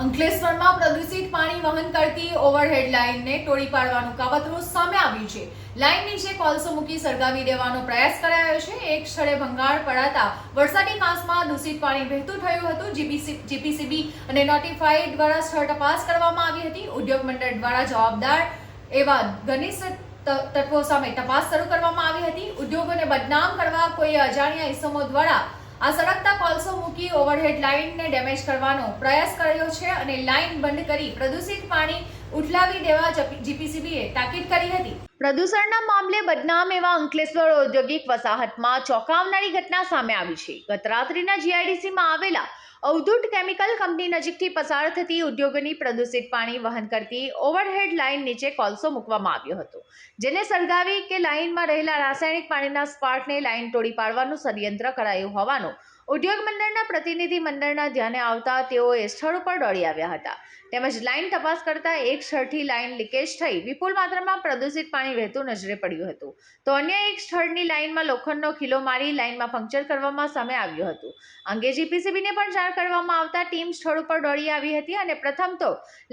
અંકલેશ્વરમાં પ્રદૂષિત પાણી વહન કરતી ઓવરહેડ લાઇનને તોડી પાડવાનું કાવતરું સામે આવ્યું છે. લાઇન નીચે કોલસો મૂકી સળગાવી દેવાનો પ્રયાસ કરાયો છે. એક સ્થળે ભંગાણ પડાતા વરસાદી માસમાં દૂષિત પાણી વહેતું થયું હતું. જીપીસી જીપીસીબી અને નોટિફાઈડ દ્વારા સ્થળ તપાસ કરવામાં આવી હતી. ઉદ્યોગ મંડળ દ્વારા જવાબદાર એવા ઘનિષ્ઠ તત્વો સામે તપાસ શરૂ કરવામાં આવી હતી. ઉદ્યોગોને બદનામ કરવા કોઈ અજાણ્યા ઇસમો દ્વારા આ સળગતા કોલસો મૂકી ઓવરહેડ લાઇનને ડેમેજ કરવાનો પ્રયાસ કર્યો છે અને લાઇન બંધ કરી પ્રદૂષિત પાણી ઉઠલાવી દેવા જીપીસીબીએ તાકીદ કરી હતી. પ્રદૂષણના મામલે બદનામ એવા અંકલેશ્વર ઔદ્યોગિક વસાહતમાં ચોંકાવનારી ઘટના સામે આવી છે. ગત રાત્રિના જીઆઈડીસીમાં આવેલા અવધૂત કેમિકલ કંપની નજીકથી પસાર થતી ઉદ્યોગોની પ્રદૂષિત પાણી વહન કરતી ઓવરહેડ લાઇન નીચે કોલસો મૂકવામાં આવ્યો હતો. જેને સળગાવી કે લાઇનમાં રહેલા રાસાયણિક પાણીના સ્પાર્કને લાઇન તોડી પાડવાનું ષડયંત્ર કરાયું હોવાનું ઉદ્યોગ મંડળના પ્રતિનિધિ મંડળના ધ્યાને આવતા તેઓએ સ્થળ ઉપર દોડી આવ્યા હતા. તેમજ લાઇન તપાસ કરતા એક સ્થળથી લાઇન લીકેજ થઈ વિપુલ માત્રામાં પ્રદૂષિત પાણી વહેતું નજરે પડ્યું હતું. તો અન્ય એક સ્થળની લાઇનમાં લોખંડનો ખીલો મારી લાઇનમાં પંક્ચર કરવામાં સામે આવ્યું હતું. અંગે જીપીસીબીને પણ જાણ કરવામાં આવતા ટીમ સ્થળ ઉપર દોડી આવી હતી અને પ્રથમ તો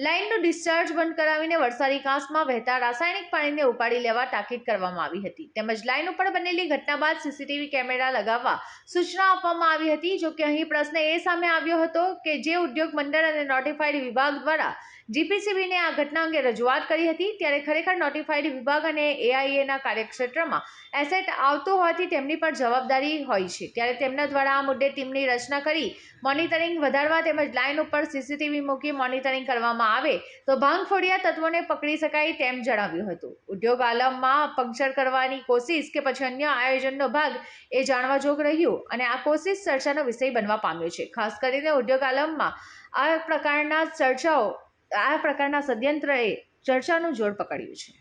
લાઇનનું ડિસ્ચાર્જ બંધ કરાવીને વરસાદી કાંસમાં વહેતા રાસાયણિક પાણીને ઉપાડી લેવા તાકીદ કરવામાં આવી હતી. તેમજ લાઇન ઉપર બનેલી ઘટના બાદ સીસીટીવી કેમેરા લગાવવા સૂચના આપવામાં આવી હતી. જો કે અહીં પ્રશ્ન એ સામે આવ્યો હતો કે જે ઉદ્યોગ મંડળ અને નોટિફાઈડ વિભાગ દ્વારા જીપીસીબીને આ ઘટના અંગે રજૂઆત કરી હતી, ત્યારે ખરેખર નોટિફાઈડ વિભાગ અને એઆઈએના કાર્યક્ષેત્રમાં એસેટ આવતો હોવાથી તેમની પર જવાબદારી હોય છે. ત્યારે તેમના દ્વારા આ મુદ્દે ટીમની રચના કરી મોનિટરિંગ વધારવા તેમજ લાઇન ઉપર સીસીટીવી મૂકી મોનિટરિંગ કરવામાં આવે તો ભાંગફોડિયા તત્વોને પકડી શકાય તેમ જણાવ્યું હતું. ઉદ્યોગ આલમમાં પંક્ચર કરવાની કોશિશ કે પછી અન્ય આયોજનનો ભાગ એ જાણવા જોગ રહ્યું અને આ કોશિશ ચર્ચાનો વિષય બનવા પામ્યો છે. ખાસ કરીને ઉદ્યોગ આલમમાં આ પ્રકારના ચર્ચાઓ, આ પ્રકારના ષડયંત્રએ ચર્ચાનું જોર પકડ્યું છે.